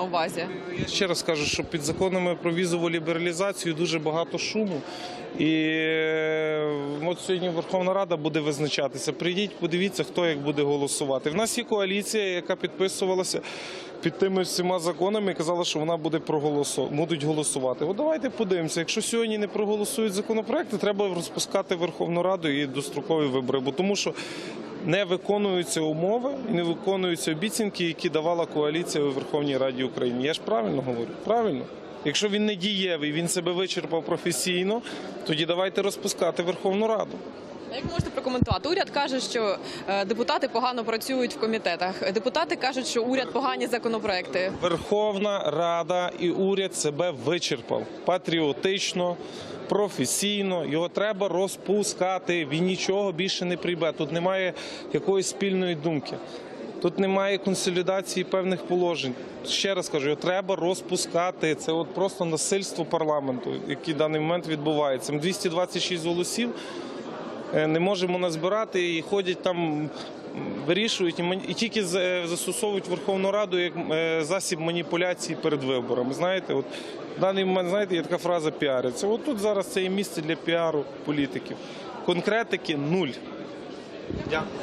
на увазі? Я ще раз кажу, що під законами про візову лібералізацію дуже багато шуму. І е, от сьогодні Верховна Рада буде визначатися. Прийдіть, подивіться, хто як буде голосувати. В нас є коаліція, яка підписувалася під тими всіма законами і казала, що вона буде проголосу... будуть голосувати. От давайте подивимося. Якщо сьогодні не проголосують законопроекти, треба розпускати Верховну Раду і дострокові вибори. Бо тому що не виконуються умови і не виконуються обіцянки, які давала коаліція у Верховній Раді України. Я ж правильно говорю? Правильно. Якщо він не дієвий, він себе вичерпав професійно, тоді давайте розпускати Верховну Раду. Як можете прокоментувати? Уряд каже, що е, депутати погано працюють в комітетах. Депутати кажуть, що уряд погані законопроекти. Верховна Рада і уряд себе вичерпав патріотично, професійно. Його треба розпускати. Він нічого більше не прийме. Тут немає якоїсь спільної думки. Тут немає консолідації певних положень. Ще раз кажу, його треба розпускати. Це от просто насильство парламенту, який в даний момент відбувається. Ми 226 голосів не можемо назбирати і ходять там. Вирішують і тільки е, застосовують Верховну Раду як е, засіб маніпуляції перед виборами. Знаєте, от в даний момент знаєте, є така фраза піариться. От тут зараз це є місце для піару політиків. Конкретики нуль. Дякую.